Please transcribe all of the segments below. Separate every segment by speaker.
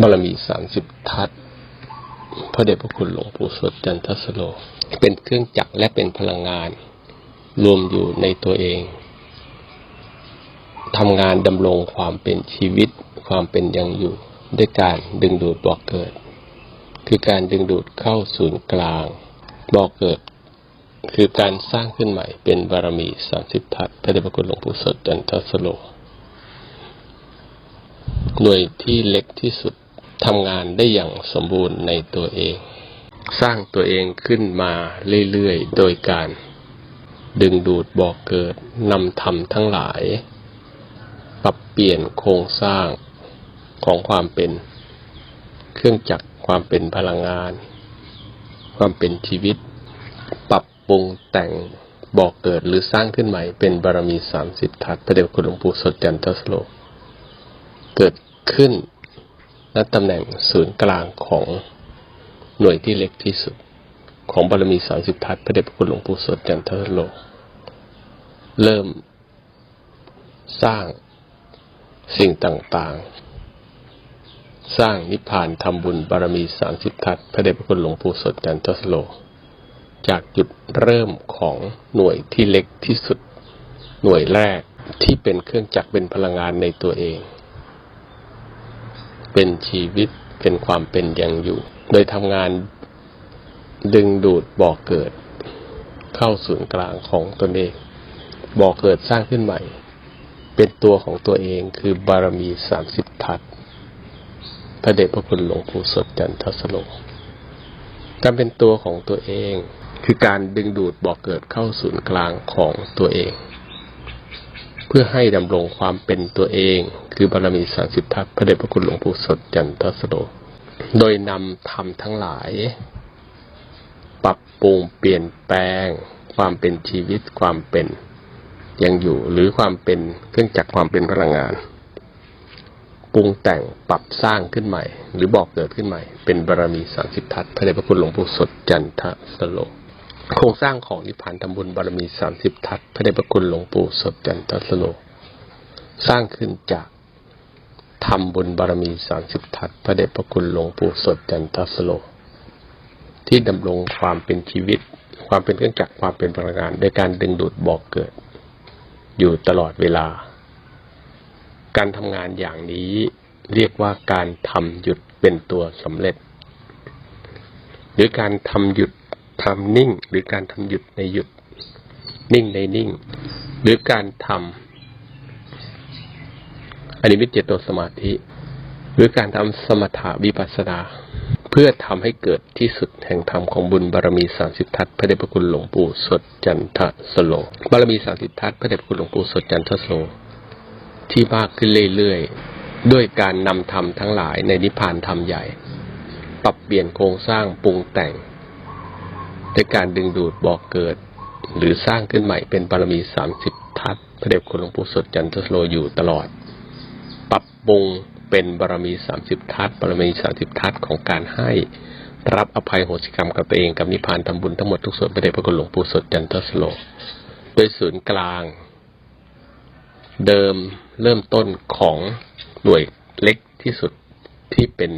Speaker 1: บารมีสามสิบทัศพระเดชพระคุณหลวงปู่สดจันทสโล เป็นเครื่องจักรและเป็นพลังงาน รวมอยู่ในตัวเองทำงานดำรงความเป็นชีวิตความเป็นยังอยู่ ด้วยการดึงดูดบ่อกเกิด คือการดึงดูดเข้าศูนย์กลางบ่อกเกิด คือการสร้างขึ้นใหม่เป็นบารมีสามสิบทัศพระเดชพระคุณหลวงปู่สดจันทสโลหน่วยที่เล็กที่สุด ทำงานได้อย่างสมบูรณ์ในตัวเอง สร้างตัวเองขึ้นมาเรื่อยๆ โดยการ ดึงดูดบอกเกิดนำธรรมทั้งหลาย ปรับเปลี่ยนโครงสร้างของความเป็น เครื่องจักรความเป็นพลังงาน ความเป็นชีวิต ปรับปรุงแต่งบอกเกิดหรือสร้างขึ้นใหม่เป็นบารมีสามสิบทัศพระเดชคุณหลวงปู่สดจันทสโล เกิดขึ้น ณตำแหน่งศูนย์กลางของหน่วยที่เล็กที่สุด ของบารมีสามสิบทัศน์พระเดชพระคุณหลวงปู่สดจันทสโลเริ่มสร้างสิ่งต่างๆ สร้างนิพพานทำบุญบารมีสามสิบทัศน์พระเดชพระคุณหลวงปู่สดจันทสโลจากจุดเริ่มของหน่วยที่เล็กที่สุด หน่วยแรกที่เป็นเครื่องจักรเป็นพลังงานในตัวเอง เป็นชีวิตเป็นความเป็นอย่างอยู่ โดยทำงานดึงดูดบ่อกเกิด เข้าศูนย์กลางของตนเองบ่อกเกิดสร้างขึ้นใหม่ เป็นตัวของตัวเองคือบารมีสามสิบทัศน์พระเดชพระคุณหลวงปู่สดจันทสโลการเป็นตัวของตัวเอง คือการดึงดูดบ่อกเกิดเข้าศูนย์กลางของตัวเอง พื่อให้ดำรงความเป็นตัวเอง คือบารมีสามสิบทัศพระเดชพระคุณหลวงปู่สดจันทสโลโดยนำธรรมทั้งหลาย ปรับปรุงเปลี่ยนแปลง ความเป็นชีวิตความเป็นยังอยู่หรือความเป็นเครื่องจักรความเป็นพลังงานปรุงแต่งปรับสร้างขึ้นใหม่ หรือบอกเกิดขึ้นใหม่ เป็นบารมีสามสิบทัศพระเดชพระคุณหลวงปู่สดจันทสโล โครงสร้างของนิพพานทำบุญบารมีสามสิบทัศน์พระเดชพระคุณหลวงปู่สดจันทสโล สร้างขึ้นจากทำบุญบารมีสามสิบทัศน์พระเดชพระคุณหลวงปู่สดจันทสโล ที่ดำรงความเป็นชีวิต ความเป็นเครื่องจักรความเป็นพลังงานด้วยการดึงดูดบอกเกิด อยู่ตลอดเวลา การทำงานอย่างนี้เรียกว่าการทำหยุดเป็นตัวสำเร็จ หรือการทำหยุด ทำนิ่งหรือการทำหยุดในหยุด นิ่งในนิ่ง หรือการทำอนิมิตเจโตสมาธิ หรือการทำสมถะวิปัสสนาเพื่อทำให้เกิดที่สุดแห่งธรรมของบุญบารมีสามสิบทัศพระเดชพระคุณหลวงปู่สดจันทสโลบารมีสามสิบทัศพระเดชพระคุณหลวงปู่สดจันทสโลที่มากขึ้นเรื่อยๆด้วยการนำธรรมทั้งหลายในนิพพานธรรมใหญ่ ปรับเปลี่ยนโครงสร้างปรุงแต่ง ด้วยการดึงดูดบอกเกิด หรือสร้างขึ้นใหม่เป็นบารมีสามสิบทัศพระเดชคุณหลวงปู่สดจันทสโลอยู่ตลอด ปรับปรุงเป็นบารมีสามสิบทัศบารมีสามสิบทัศของการให้รับอภัยโหสิกรรมกับตัวเองกับนิพพานทำบุญทั้งหมดทุกส่วนพระเดชพระคุณหลวงปู่สดจันทสโลโดยศูนย์กลาง เดิมเริ่มต้นของหน่วยเล็กที่สุดที่เป็น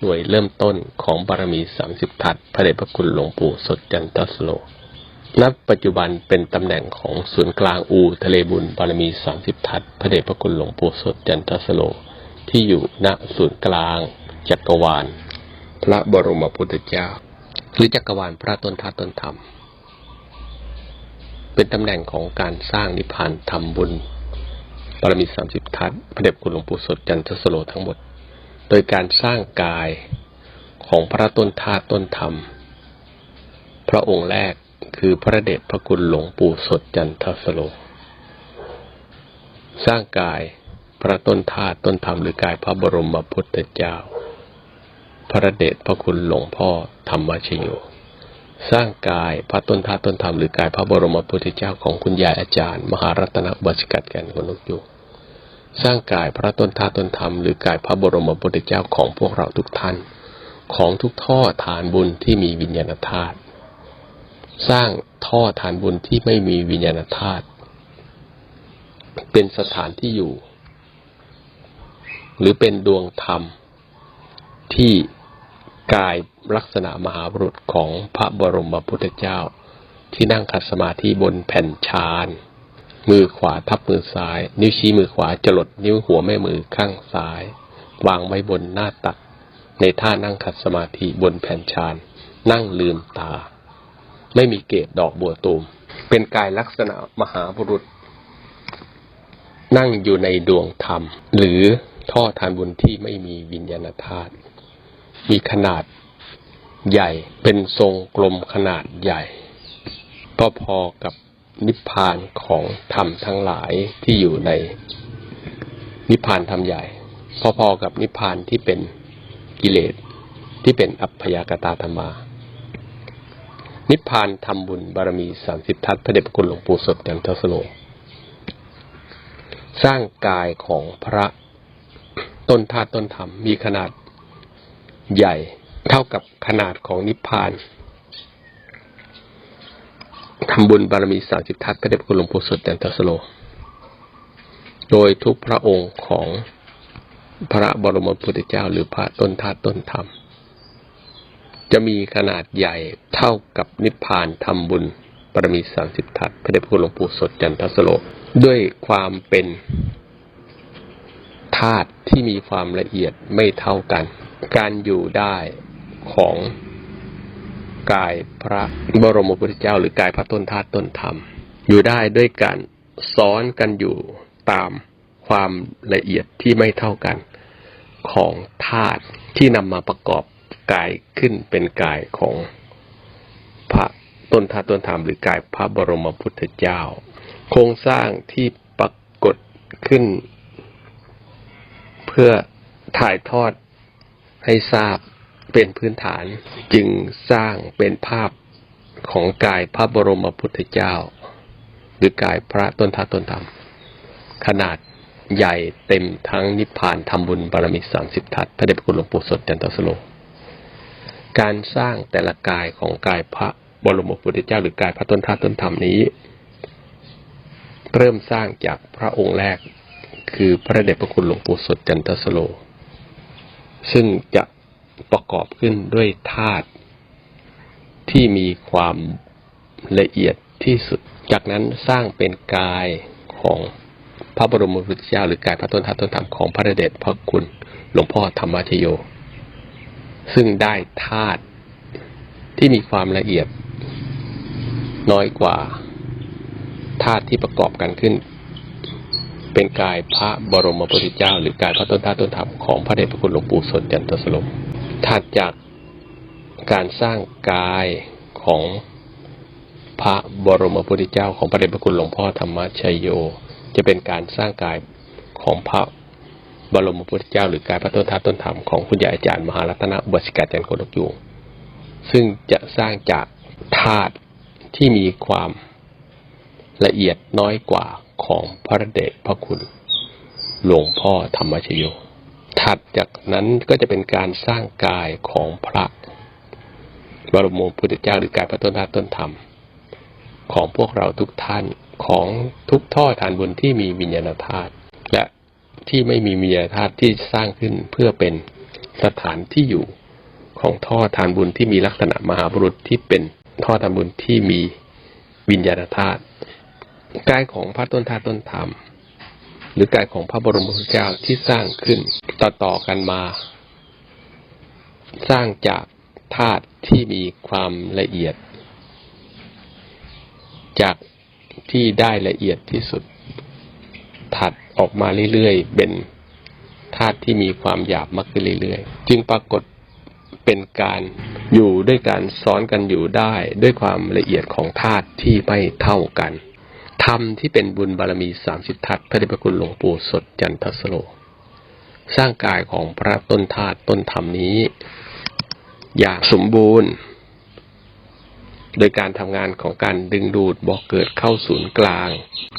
Speaker 1: หน่วยเริ่มต้นของบารมีสามสิบทัศน์พระเดชพระคุณหลวงปู่สดจันทสโลณปัจจุบันเป็นตำแหน่งของศูนย์กลางอูทะเลบุญบารมีสามสิบทัศน์พระเดชพระคุณหลวงปู่สดจันทสโล ที่อยู่ณศูนย์กลาง จักรวาล พระบรมพุทธเจ้า หรือจักรวาลพระต้นทัศน์ต้นธรรม เป็นตำแหน่งของการสร้างนิพพานทำบุญบารมีสามสิบทัศน์พระเดชคุณหลวงปู่สดจันทสโลทั้งหมด โดยการสร้างกายของพระต้นธาตุต้นธรรม พระองค์แรกคือพระเดชพระคุณหลวงปู่สดจันทสโล สร้างกายพระต้นธาตุต้นธรรมหรือกายพระบรมพุทธเจ้า พระเดชพระคุณหลวงพ่อธรรมชโยสร้างกายพระต้นธาตุต้นธรรมหรือกายพระบรมพุทธเจ้าของคุณยายอาจารย์ มหารัตนบชิกัดแก่นคนนกยูง สร้างกายพระต้นธาตุต้นธรรมหรือกายพระบรมพุทธเจ้าของพวกเราทุกท่าน ของทุกท่อฐานบุญที่มีวิญญาณธาตุสร้างท่อฐานบุญที่ไม่มีวิญญาณธาตุเป็นสถานที่อยู่ หรือเป็นดวงธรรม ที่กายลักษณะมหาบุรุษของพระบรมพุทธเจ้า ที่นั่งขัดสมาธิบนแผ่นชาน มือขวาทับมือซ้าย นิ้วชี้มือขวาจรดนิ้วหัวแม่มือข้างซ้าย วางไว้บนหน้าตัก ในท่านั่งขัดสมาธิบนแผ่นชานนั่งลืมตา ไม่มีเกศดอกบัวตูม เป็นกายลักษณะมหาบุรุษ นั่งอยู่ในดวงธรรม หรือท่อทานบุญที่ไม่มีวิญญาณธาตุมีขนาดใหญ่เป็นทรงกลมขนาดใหญ่ ก็พอกับ นิพพานของธรรมทั้งหลายที่อยู่ในนิพพานธรรมใหญ่ พอๆกับนิพพานที่เป็นกิเลสที่เป็นอัพยากตาธรรมา นิพพานทำบุญบารมีสามสิบทัศพระเดชพระคุณหลวงปู่สดจันทสโล สร้างกายของพระต้นธาตุต้นธรรมมีขนาดใหญ่เท่ากับขนาดของนิพพาน ทำบุญบารมีสามสิบทัศพระเดชพระคุณหลวงปู่สดจันทสโล โดยทุกพระองค์ของพระบรมพุทธเจ้า หรือพระต้นธาตุต้นธรรม จะมีขนาดใหญ่เท่ากับนิพพานทำบุญบารมีสามสิบทัศพระเดชพระคุณหลวงปู่สดจันทสโล ด้วยความเป็นธาตุที่มีความละเอียดไม่เท่ากัน การอยู่ได้ของ กายพระบรมพุทธเจ้า หรือกายพระต้นธาตุต้นธรรม อยู่ได้ด้วยการซ้อนกันอยู่ตามความละเอียดที่ไม่เท่ากันของธาตุที่นำมาประกอบกายขึ้นเป็นกายของพระต้นธาตุต้นธรรมหรือกายพระบรมพุทธเจ้า โครงสร้างที่ปรากฏขึ้น เพื่อถ่ายทอดให้ทราบ เป็นพื้นฐานจึงสร้างเป็นภาพของกายพระบรมพุทธเจ้า หรือกายพระต้นทาต้นธรรม ขนาดใหญ่เต็มทั้งนิพพานทำบุญบารมีสามสิบทัศพระเดชพระคุณหลวงปู่สดจันทสโล การสร้างแต่ละกายของกายพระบรมพุทธเจ้า หรือกายพระต้นทาต้นธรรมนี้ เริ่มสร้างจากพระองค์แรกคือพระเดชพระคุณหลวงปู่สดจันทสโล ซึ่งจะ ประกอบขึ้นด้วยธาตุที่มีความละเอียดที่สุด จากนั้นสร้างเป็นกายของพระบรมพุทธเจ้าหรือกายพระต้นทัตต้นธรรมของพระเดชพระคุณหลวงพ่อธรรมชโย ซึ่งได้ธาตุที่มีความละเอียด น้อยกว่าธาตุที่ประกอบกันขึ้น เป็นกายพระบรมพุทธเจ้า หรือกายพระต้นทัตต้นธรรมของพระเดชพระคุณหลวงปู่สนจันทสโลม ถัดจากการสร้างกายของพระบรมพุทธเจ้าของพระเดชพระคุณหลวงพ่อธรรมชัยโย จะเป็นการสร้างกายของพระบรมพุทธเจ้า หรือกายพระต้นทัพต้นธรรมของคุณยายอาจารย์มหารัตนบุษกาจันโคดกยูงซึ่งจะสร้างจากธาตุที่มีความละเอียดน้อยกว่าของพระเดชพระคุณหลวงพ่อธรรมชโย ถัดจากนั้นก็จะเป็นการสร้างกายของพระบรมพุทธเจ้าหรือกายพระต้นธาตุต้นธรรม ของพวกเราทุกท่านของทุกท่อทานบุญที่มีวิญญาณธาตุและที่ไม่มีวิญญาณธาตุที่สร้างขึ้นเพื่อเป็นสถานที่อยู่ของท่อทานบุญที่มีลักษณะมหาบุรุษที่เป็นท่อทานบุญที่มีวิญญาณธาตุกายของพระต้นธาตุต้นธรรม หรือกายของพระบรมพุทธเจ้าที่สร้างขึ้นต่อต่อกันมา สร้างจากธาตุที่มีความละเอียด จากที่ได้ละเอียดที่สุด ถัดออกมาเรื่อยๆ เป็นธาตุที่มีความหยาบมากขึ้นเรื่อยๆ จึงปรากฏเป็นการอยู่ด้วยการซ้อนกันอยู่ได้ด้วยความละเอียดของธาตุที่ไม่เท่ากัน ธรรมที่เป็นบุญบารมีสามสิบทัศพระเดชพระคุณหลวงปู่สดจันทสโล สร้างกายของพระต้นธาตุต้นธรรมนี้ อย่างสมบูรณ์ โดยการทำงานของการดึงดูดบอกเกิดเข้าศูนย์กลาง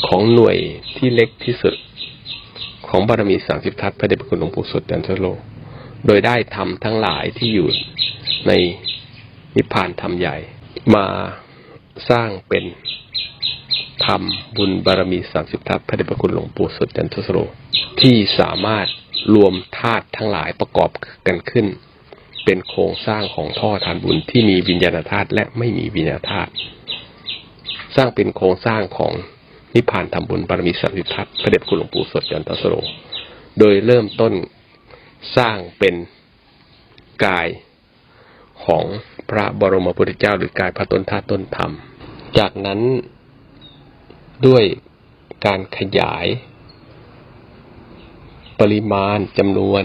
Speaker 1: ของหน่วยที่เล็กที่สุด ของบารมีสามสิบทัศพระเดชพระคุณหลวงปู่สดจันทสโล โดยได้ทำทั้งหลายที่อยู่ในนิพพานธรรมใหญ่มาสร้างเป็น ทำบุญบารมีสามสิบทัพพระเดชพระคุณหลวงปู่สุดจันทสโรที่สามารถรวมธาตุทั้งหลายประกอบกันขึ้น เป็นโครงสร้างของท่อทานบุญที่มีวิญญาณธาตุและไม่มีวิญญาณธาตุสร้างเป็นโครงสร้างของนิพพานทำบุญบารมีสัมสิทัตพระเดชคุณหลวงปู่สดยันตสโรโดยเริ่มต้นสร้างเป็นกายของพระบรมพุทธเจ้าหรือกายพระต้นธาตุต้นธรรม จากนั้น ด้วยการขยาย ปริมาณจำนวน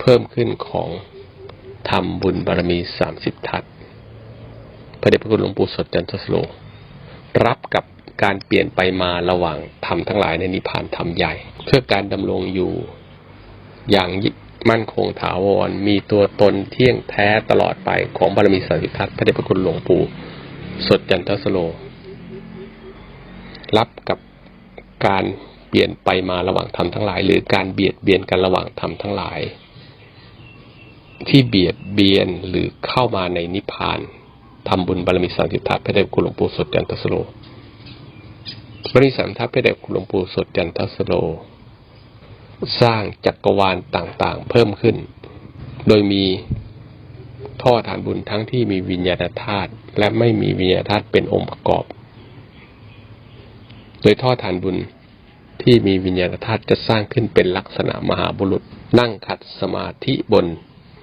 Speaker 1: เพิ่มขึ้นของทำบุญบารมีสามสิบทัศพระเดชพระคุณหลวงปู่สดจันทสโล รับกับการเปลี่ยนไปมาระหว่างธรรมทั้งหลายในนิพพานธรรมใหญ่ เพื่อการดำรงอยู่อย่างมั่นคงถาวร มีตัวตนเที่ยงแท้ตลอดไปของบารมีสามสิบทัศพระเดชพระคุณหลวงปู่สดจันทสโล รับกับการเปลี่ยนไปมาระหว่างธรรมทั้งหลาย หรือการเบียดเบียนกันระหว่างธรรมทั้งหลาย ที่เบียดเบียนหรือเข้ามาในนิพพานทำบุญบารมีสามสิทัศพระเดชคุณหลวงปู่สดจันทสโลบริสัมทัพพระเดชคุณหลวงปู่สดจันทสโล สร้างจักรวาลต่างๆ เพิ่มขึ้น โดยมีท่อฐานบุญทั้งที่มีวิญญาณธาตุและไม่มีวิญญาณธาตุเป็นองค์ประกอบ โดยท่อฐานบุญที่มีวิญญาณธาตุจะสร้างขึ้นเป็นลักษณะมหาบุรุษ นั่งขัดสมาธิบน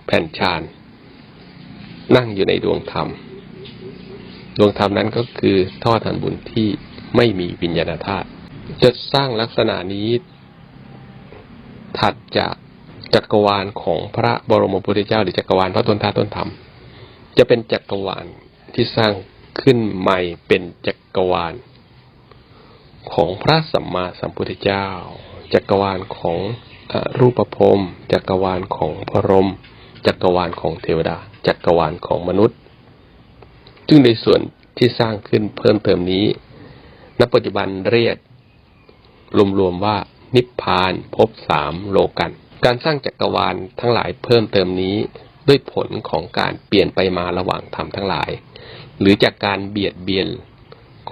Speaker 1: แผ่นชานนั่งอยู่ในดวงธรรม ดวงธรรมนั้นก็คือท่อฐานบุญที่ไม่มีวิญญาณธาตุจะสร้างลักษณะนี้ ถัดจากจักรวาลของพระบรมพุทธเจ้า หรือจักรวาลพระตนธาตุต้นธรรม จะเป็นจักรวาลที่สร้างขึ้นใหม่เป็นจักรวาล ของพระสัมมาสัมพุทธเจ้า จักรวาลของอรูปภพจักรวาลของพรหมจักรวาลของเทวดา จักรวาลของมนุษย์ ซึ่งในส่วนที่สร้างขึ้นเพิ่มเติมนี้ ณ ปัจจุบันเรียกรวมๆว่านิพพานภพสามโลกัน การสร้างจักรวาลทั้งหลายเพิ่มเติมนี้ด้วยผลของการเปลี่ยนไปมาระหว่างธรรมทั้งหลาย หรือจากการเบียดเบียน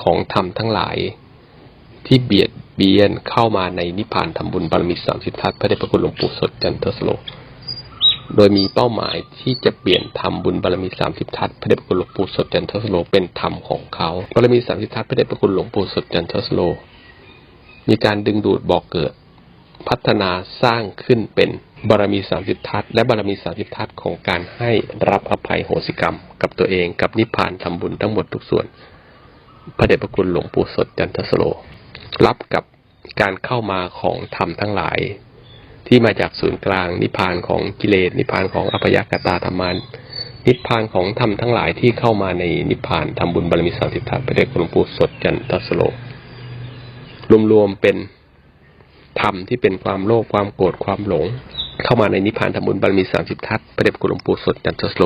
Speaker 1: ของธรรมทั้งหลาย ที่เบียดเบียนเข้ามาในนิพพานทำบุญบารมีสามสิทธัตพระเดชพระคุณหลวงปู่สดจันทสโล โดยมีเป้าหมายที่จะเปลี่ยนธรรมบุญบารมีสามสิบทัศพระเดชพระคุณหลวงปู่สดจันทสโลเป็นธรรมของเขาบารมีสามสิบทัศพระเดชพระคุณหลวงปู่สดจันทสโล มีการดึงดูดบอกเกิด พัฒนาสร้างขึ้นเป็นบารมีสามสิบทัศและบารมีสามสิบทัศของการให้รับอภัยโหสิกรรม กับตัวเองกับนิพพานทำบุญทั้งหมดทุกส่วน พระเดชพระคุณหลวงปู่สดจันทสโล รับกับการเข้ามาของธรรมทั้งหลาย ที่มาจากศูนย์กลางนิพพานของกิเลสนิพพานของอภยกตาธรรมานนิพพานของธรรมทั้งหลายที่เข้ามาในนิพพานทำบุญบารมีสามสิบทัศพระเดชคุณหลวงปู่สดจันทสโลรวมๆเป็นธรรมที่เป็นความโลภความโกรธความหลง เข้ามาในนิพพานทำบุญบารมีสามสิบทัศพระเดชคุลวงปู่สดจันทสโล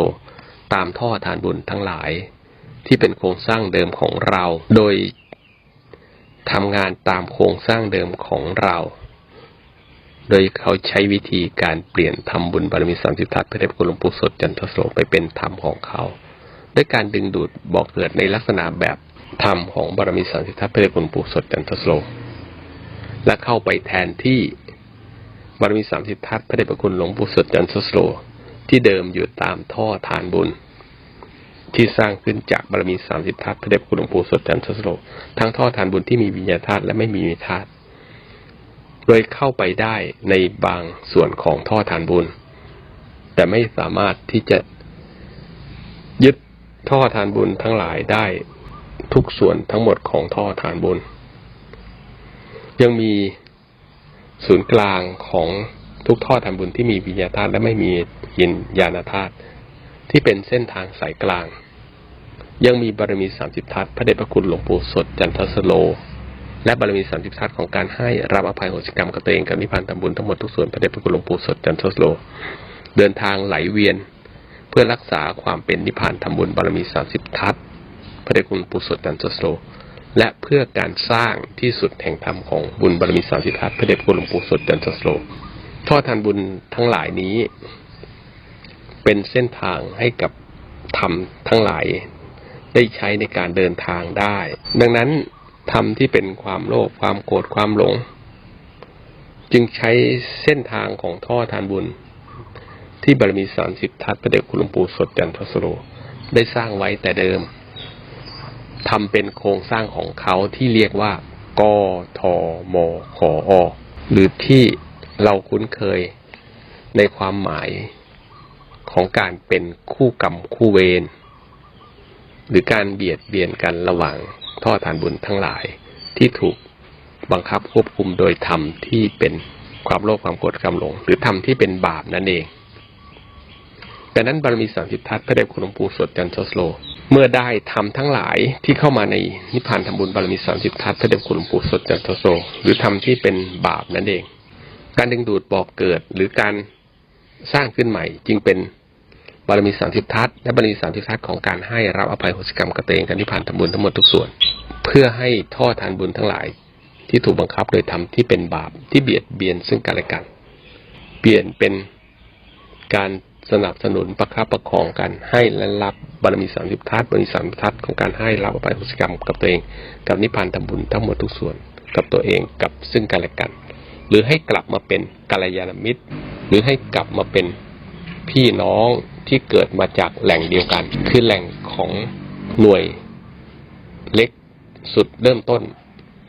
Speaker 1: ตามท่อทานบุญทั้งหลาย ที่เป็นโครงสร้างเดิมของเรา โดย ทำงานตามโครงสร้างเดิมของเรา โดยเขาใช้วิธีการเปลี่ยนทำบุญบารมีสามสิบทัศพระเดชคุณหลวงปู่สดจันทสโลไปเป็นธรรมของเขา ด้วยการดึงดูดบอกเกิดในลักษณะแบบธรรมของบารมีสามสิบทัศพระเดชคุณหลวงปู่สดจันทสโลและเข้าไปแทนที่บารมีสามสิบทัศพระเดชพระคุณหลวงปู่สดจันทสโลที่เดิมอยู่ตามท่อทานบุญ ที่สร้างขึ้นจากบารมีสามสิบทัศพระเดชคุณหลวงปู่สดจันทสโลทั้งท่อทานบุญที่มีวิญญาธาตุและไม่มีวิญญาธาตุโดยเข้าไปได้ในบางส่วนของท่อทานบุญ แต่ไม่สามารถที่จะยึดท่อทานบุญทั้งหลายได้ทุกส่วนทั้งหมดของท่อทานบุญ ยังมีศูนย์กลางของทุกท่อทานบุญที่มีวิญญาธาตุและไม่มียินญาณธาตุที่เป็นเส้นทางสายกลาง ยังมีบารมีสามสิบทัศพระเดชพระคุณหลวงปู่สดจันทสโล และบารมีสามสิบทัศของการให้รับอภัยโหสิกรรมกับตัวเองกับนิพพานทำบุญทั้งหมดทุกส่วนพระเดชพระคุณหลวงปู่สดจันทสโล เดินทางไหลเวียน เพื่อรักษาความเป็นนิพพานทำบุญบารมีสามสิบทัศพระเดชคุณหลวงปู่สดจันทสโล และเพื่อการสร้างที่สุดแห่งธรรมของบุญบารมีสามสิบทัศพระเดชคุณหลวงปู่สดจันทสโลท่อทานบุญทั้งหลายนี้ เป็นเส้นทางให้กับธรรมทั้งหลาย ได้ใช้ในการเดินทางได้ ดังนั้นธรรมที่เป็นความโลภความโกรธความหลง จึงใช้เส้นทางของท่อทานบุญ ที่บารมีสามสิบทัศพระเดชคุณหลวงปู่สดจันทสโรได้สร้างไว้แต่เดิมทำเป็นโครงสร้างของเขาที่เรียกว่ากทมขออหรือที่เราคุ้นเคยในความหมายของการเป็นคู่กรรมคู่เวร หรือการเบียดเบียนกันระหว่างท่อทานบุญทั้งหลายที่ถูกบังคับควบคุมโดยธรรมที่เป็นความโลภความโกรธความหลง หรือธรรมที่เป็นบาปนั่นเองดังนั้นบารมีสามสิบทัศพระเดชคุณหลวงปู่สดจันทสโล เมื่อได้ทำทั้งหลายที่เข้ามาในนิพพานธรรมบุญบารมีสามสิบทัศพระเดชคุณหลวงปู่สดจันทสโล หรือธรรมที่เป็นบาปนั่นเอง การดึงดูดบอกเกิดหรือการสร้างขึ้นใหม่จึงเป็นารมีสามสิบทัศน์และบารมีสามสิบทัศน์ของการให้รับอภัยโหสิกรรมกระเตงกันนิพพานธรรมบุญทั้งหมดทุกส่วน เพื่อให้ท่อทานบุญทั้งหลาย ที่ถูกบังคับโดยธรรมที่เป็นบาปที่เบียดเบียนซึ่งกันและกัน เปลี่ยนเป็นการสนับสนุนประคับประคองกันให้และรับบารมีสามสิบทัศน์บารมีสามสิบทัศน์ของการให้รับอภัยโหสิกรรมกับตัวเอง กับนิพพานธรรมบุญทั้งหมดทุกส่วน กับตัวเองกับซึ่งกันและกัน หรือให้กลับมาเป็นกัลยาณมิตร หรือให้กลับมาเป็นพี่น้อง ที่เกิดมาจากแหล่งเดียวกัน คือแหล่งของหน่วยเล็กสุดเริ่มต้น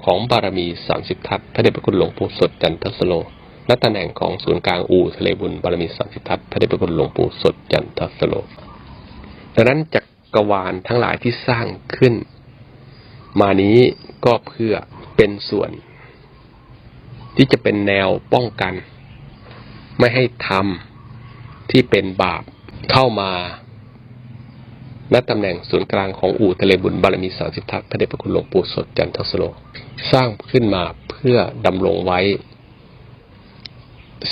Speaker 1: ของบารมีสามสิบทัศพระเดชพระคุณหลวงปู่สดจันทสโลณตำแหน่งของศูนย์กลางอู่ทะเลบุญบารมีสามสิบทัศพระเดชพระคุณหลวงปู่สดจันทสโลดังนั้นจักรวาลทั้งหลายที่สร้างขึ้น มานี้ก็เพื่อเป็นส่วน ที่จะเป็นแนวป้องกัน ไม่ให้ทำที่เป็นบาป เข้ามาณตำแหน่งศูนย์กลางของอู่ทะเลบุญบารมีสามสิบทัศพระเดชพระคุณหลวงปู่สดจันทสโล สร้างขึ้นมาเพื่อดำรงไว้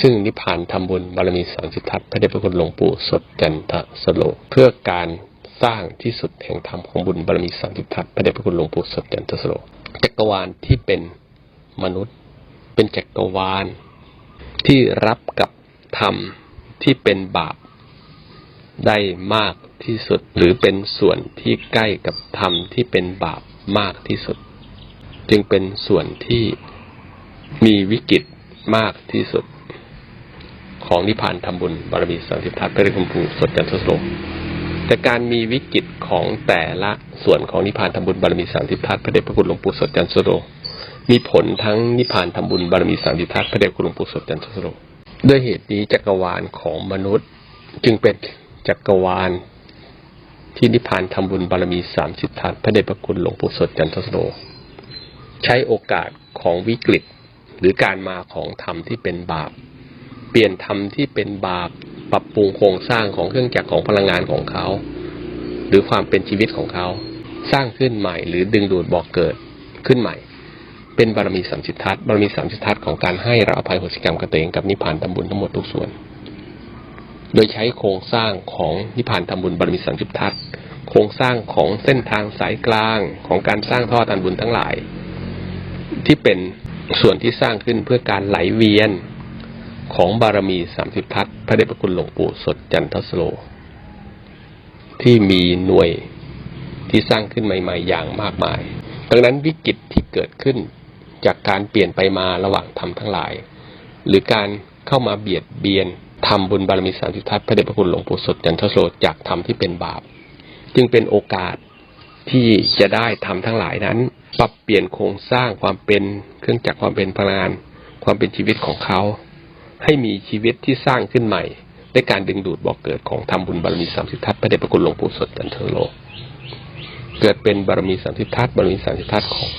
Speaker 1: ซึ่งนิพพานทำบุญบารมีสามสิบทัศพระเดชพระคุณหลวงปู่สดจันทสโล เพื่อการสร้างที่สุดแห่งธรรมของบุญบารมีสามสิบทัศพระเดชพระคุณหลวงปู่สดจันทสโลจักรวาลที่เป็นมนุษย์ เป็นจักรวาลที่รับกับธรรมที่เป็นบาป ได้มากที่สุด หรือเป็นส่วนที่ใกล้กับธรรมที่เป็นบาปมากที่สุด จึงเป็นส่วนที่มีวิกฤตมากที่สุด ของนิพพานทำบุญบารมีสังสิทธัตพระเดชคุณปู่สดจันทสโลแต่การมีวิกฤตของแต่ละส่วนของนิพพานทำบุญบารมีสามสิบทัศพระเดชพระคุณหลวงปู่สดจันทสโลมีผลทั้งนิพพานทำบุญบารมีสามสิบทัศพระเดชคุณหลวงปู่สดจันทสโลด้วยเหตุนี้จักรวาลของมนุษย์จึงเป็น จักรวาล ที่นิพพานทำบุญบารมีสามสิบทัศพระเดชพระคุณหลวงปู่สดจันทสโลใช้โอกาสของวิกฤต หรือการมาของธรรมที่เป็นบาป เปลี่ยนธรรมที่เป็นบาป ปรับปรุงโครงสร้างของเครื่องจักรของพลังงานของเขา หรือความเป็นชีวิตของเขา สร้างขึ้นใหม่ หรือดึงดูดบอกเกิดขึ้นใหม่ เป็นบารมีสามสิททัศน์บารมีสามสิททัศน์ของการให้เราอภัยโหสิกรรมกับตัวเองกับนิพพานทำบุญทั้งหมดทุกส่วน โดยใช้โครงสร้างของนิพพานทำบุญบารมีสามสิททัศน์โครงสร้างของเส้นทางสายกลางของการสร้างท่อทานบุญทั้งหลาย ที่เป็นส่วนที่สร้างขึ้นเพื่อการไหลเวียนของบารมีสามสิบทัศน์พระเดชพระคุณหลวงปู่สดจันทสโล ที่มีหน่วยที่สร้างขึ้นใหม่ ๆ อย่างมากมาย ดังนั้นวิกฤตที่เกิดขึ้นจากการเปลี่ยนไปมาระหว่างธรรมทั้งหลาย หรือการเข้ามาเบียดเบียน ทำบุญบารมีสามสิบทัศน์พระเดชพระคุณหลวงปู่สดจันทโลจากธรรมที่เป็นบาป จึงเป็นโอกาสที่จะได้ทำทั้งหลายนั้น ปรับเปลี่ยนโครงสร้างความเป็นเครื่องจักรความเป็นพลังงาน ความเป็นชีวิตของเขา ให้มีชีวิตที่สร้างขึ้นใหม่ด้วยการดึงดูดบอกเกิดของทำบุญบารมีสามสิบทัศน์พระเดชพระคุณหลวงปู่สดจันทโลเกิดเป็นบารมีสามสิบทัศน์บารมีสามสิบทัศน์ของ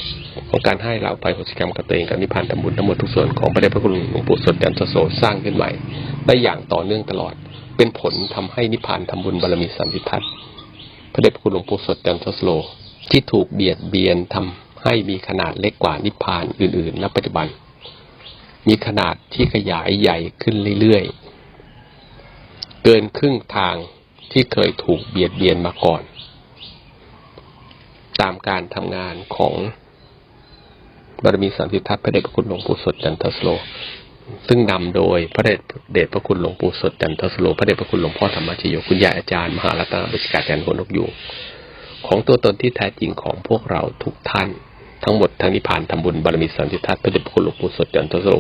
Speaker 1: ของการให้เราไปโหสิกรรมกับตัวเองกับนิพพานทำบุญทั้งหมดทุกส่วนของพระเดชพระคุณหลวงปู่สดจันทโสสร้างขึ้นใหม่ได้อย่างต่อเนื่องตลอด เป็นผลทำให้นิพพานทำบุญบารมีสามสิบทัศน์พระเดชพระคุณหลวงปู่สดจันทโสที่ถูกเบียดเบียนทำให้มีขนาดเล็กกว่านิพพานอื่นๆณปัจจุบัน มีขนาดที่ขยายใหญ่ขึ้นเรื่อยๆ เกินครึ่งทางที่เคยถูกเบียดเบียนมาก่อน ตามการทำงานของ บารมีสามสิบทัศน์พระเดชพระคุณหลวงปู่สดจันทสโล ซึ่งนำโดยพระเดชเดชพระคุณหลวงปู่สดจันทสโล พระเดชพระคุณหลวงพ่อธรรมชโยคุณยายอาจารย์มหารัตนบุชการแทนคนนกยูงของตัวตนที่แท้จริงของพวกเราทุกท่าน ทั้งหมดทั้งนิพพานทำบุญบารมีสามสิบทัศน์พระเดชพระคุณหลวงปู่สดจันทสโล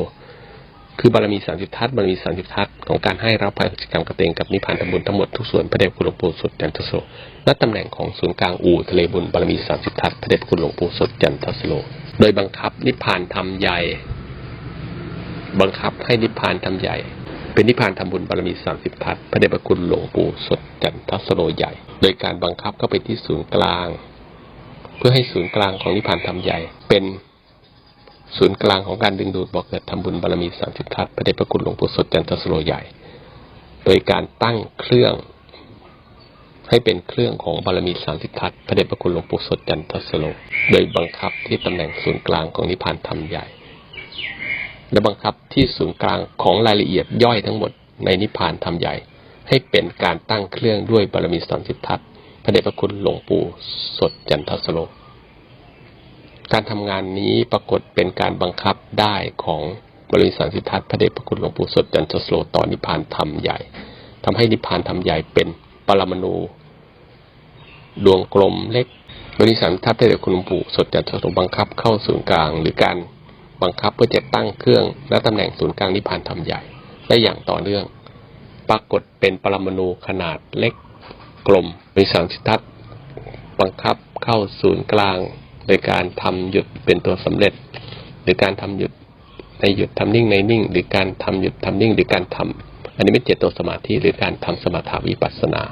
Speaker 1: คือบารมีสามสิบทัศน์บารมีสามสิบทัศน์ของการให้รับภัยกิจกรรมกระเตงกับนิพพานธรรมบุญทั้งหมดทุกส่วนพระเดชคุณหลวงปู่สดจันทสโลและตำแหน่งของศูนย์กลางอู่ทะเลบุญบารมีสามสิบทัศน์พระเดชคุณหลวงปู่สดจันทสโล โดยบังคับนิพพานธรรมใหญ่ บังคับให้นิพพานธรรมใหญ่ เป็นนิพพานธรรมบุญบารมีสามสิบทัศพระเดชพระคุณหลวงปู่สดจันทสโลใหญ่ โดยการบังคับเข้าไปที่ศูนย์กลาง เพื่อให้ศูนย์กลางของนิพพานธรรมใหญ่ เป็นศูนย์กลางของการดึงดูดบอกเกิดทำบุญบารมีสามสิบทัศพระเดชพระคุณหลวงปู่สดจันทสโลใหญ่ โดยการตั้งเครื่อง ให้เป็นเครื่องของบารมีสามสิบทัศพระเดชพระคุณหลวงปู่สดจันทสโล โดยบังคับที่ตำแหน่งศูนย์กลางของนิพพานธรรมใหญ่ และบังคับที่ศูนย์กลางของรายละเอียดย่อยทั้งหมดในนิพพานธรรมใหญ่ ให้เป็นการตั้งเครื่องด้วยบารมีสามสิบทัศพระเดชพระคุณหลวงปู่สดจันทสโล การทำงานนี้ปรากฏเป็นการบังคับได้ของบริษัทสิทธัตพระเดชพระคุณหลวงปู่สดจันทสโลต่อนิพพานธรรมใหญ่ทำให้นิพพานธรรมใหญ่เป็น ปรมาณูดวงกลมเล็กบริษัทสิทธัตถ์พระเดชคุณหลวงปู่สดจันทสโลบังคับเข้าศูนย์กลาง หรือการบังคับเพื่อจะตั้งเครื่อง และตำแหน่งศูนย์กลางนิพพานธรรมใหญ่ได้อย่างต่อเนื่อง ปรากฏเป็นปรมาณูขนาดเล็กกลมบริษัทสิทัตบังคับเข้าศูนย์กลาง โดยการทำหยุดเป็นตัวสำเร็จ หรือการทำหยุดในหยุดทำนิ่งในนิ่ง หรือการทำหยุดทำนิ่งหรือการทำ อันนี้ไม่เจตตัวสมาธิหรือการทำสมถาวิปัสสนา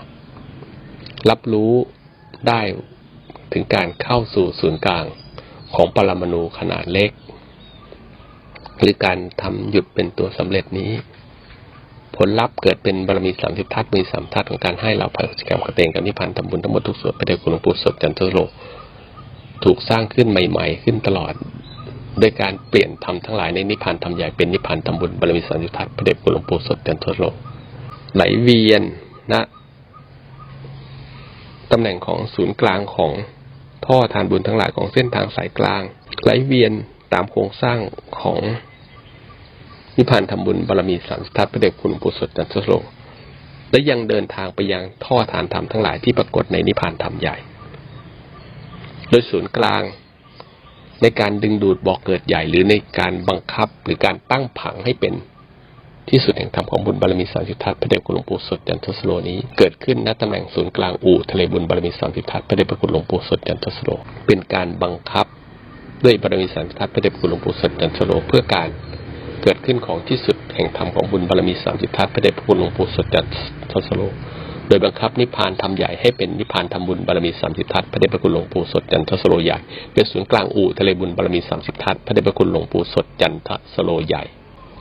Speaker 1: รับรู้ได้ถึงการเข้าสู่ศูนย์กลางของปรมาณูขนาดเล็ก หรือการทำหยุดเป็นตัวสำเร็จนี้ ผลลัพธ์เกิดเป็นบารมีสามสิบทัศน์มีสามทัศน์ของการให้เราภัยกิจกรรมกระเตงกับนิพพานทำบุญทั้งหมดทุกส่วนไปได้คุณหลวงปู่สดจันทโลถูกสร้างขึ้นใหม่ ๆ ขึ้นตลอด โดยการเปลี่ยนธรรมทั้งหลายในนิพพานธรรมใหญ่เป็นนิพพานธรรมบุญบารมีสันติทัศน์พระเดชคุณหลวงปู่สดจันทโลไหลเวียนณตำแหน่งของศูนย์กลางของท่อทานบุญทั้งหลายของเส้นทางสายกลาง ไหลเวียนตามโครงสร้างของนิพพานธรรมบุญบารมีสันติทัศน์พระเดชคุณหลวงปู่สดจันทโลและยังเดินทางไปยังท่อทานธรรมทั้งหลายที่ปรากฏในนิพพานธรรมใหญ่ โดยศูนย์กลาง ในการดึงดูดบ่อกเกิดใหญ่ หรือในการบังคับหรือการตั้งผังให้เป็นที่สุดแห่งธรรมของบุญบารมีสามสิบทัศพระเดชคุณหลวงปู่สดจันทสโลนี้เกิดขึ้นณตำแหน่งศูนย์กลางอู่ทะเลบุญบารมีสามสิบทัศพระเดชพระคุณหลวงปู่สดจันทสโลเป็นการบังคับด้วยบารมีสามสิบทัศพระเดชพระคุณหลวงปู่สดจันทสโลเพื่อการเกิดขึ้นของที่สุดแห่งธรรมของบุญบารมีสามสิบทัศพระเดชพระคุณหลวงปู่สดจันทสโล โดยบังคับนิพพานทำใหญ่ให้เป็นนิพพานทำบุญบารมีสามสิบทัศพระเดชพระคุณหลวงปู่สดจันทสโลใหญ่เป็นศูนย์กลางอู่ทะเลบุญบารมีสามสิบทัศพระเดชพระคุณหลวงปู่สดจันทสโลใหญ่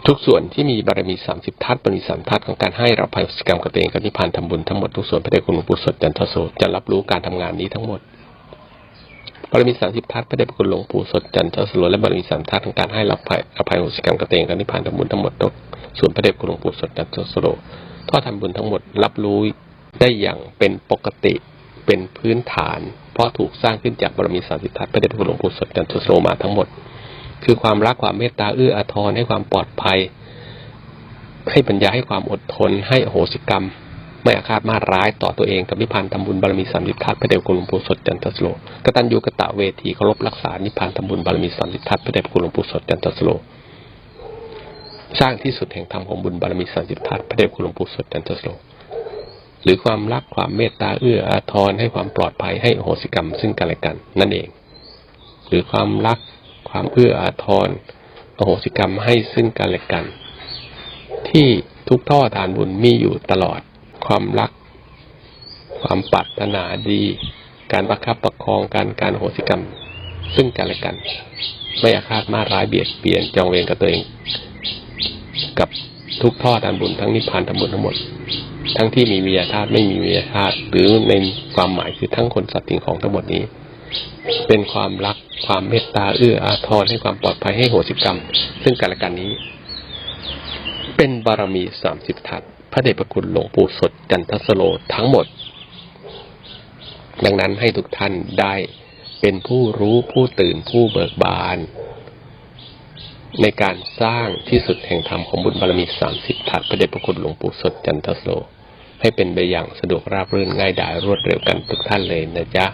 Speaker 1: ทุกส่วนที่มีบารมีสามสิบทัศบารมีสามทัศของการให้เราภัยกรรมกระเตงกับนิพพานทำบุญทั้งหมดทุกส่วนพระเดชคุณหลวงปู่สดจันทสโลจะรับรู้การทำงานนี้ทั้งหมดบารมีสามสิบทัศพระเดชพระคุณหลวงปู่สดจันทสโลและบารมีสามทัศของการให้รับภัยอภัยโหสิกรรมกระเตงกับนิพพานทำบุญทั้งหมดทุกส่วนพระเดชคุณหลวงปู่สดจันทสโลท่อทำบุญทั้งหมดรับรู้ ได้อย่างเป็นปกติเป็นพื้นฐาน เพราะถูกสร้างขึ้นจากบารมีสามสิบทัศน์พระเดชพระคุณหลวงปู่สดจันทสโลมาทั้งหมด คือความรักความเมตตาเอื้ออาทรให้ความปลอดภัย ให้ปัญญาให้ความอดทน ให้โหสิกรรม ไม่อาฆาตมาร้ายต่อตัวเองกับนิพพานทำบุญบารมีสามสิบทัศน์พระเดชคุณหลวงปู่สดจันทสโลกตัญญูกะตะเวทีเคารพรักษานิพพานทำบุญบารมีสามสิบทัศน์พระเดชคุณหลวงปู่สดจันทสโลสร้างที่สุดแห่งธรรมของบุญบารมีสามสิบทัศน์พระเดชคุณหลวงปู่สดจันทสโล หรือความรักความเมตตาเอื้ออาทรให้ความปลอดภัยให้อโหสิกรรมซึ่งกันและกัน นั่นเอง หรือความรักความเอื้ออาทรอโหสิกรรมให้ซึ่งกันและกัน ที่ทุกท่อทานบุญมีอยู่ตลอด ความรัก ความปรารถนาดี การประคับประคองการการโหสิกรรม ซึ่งกันและกัน ไม่อาฆาตมาร้ายเบียดเบียนจองเวรกับตัวเอง กับทุกท่อทานบุญทั้งนิพพานทานบุญทั้งหมด ทั้งที่มีวิยาธาตุไม่มีวิยาธาตุหรือในความหมายคือทั้งคนสัตว์สิ่งของทั้งหมดนี้ เป็นความรักความเมตตาเอื้ออาทรให้ความปลอดภัยให้โหสิกรรม ซึ่งกันและกันนี้ เป็นบารมีสามสิบทัศพระเดชพระคุณหลวงปู่สดจันทสโลทั้งหมด ดังนั้นให้ทุกท่านได้เป็นผู้รู้ผู้ตื่นผู้เบิกบาน ในการสร้างที่สุดแห่งธรรมของบุญบารมีสามสิบทัศพระเดชพระคุณหลวงปู่สดจันทสโล ให้เป็นไปอย่างสะดวกราบรื่นง่ายดายรวดเร็วกันทุกท่านเลยนะจ๊ะ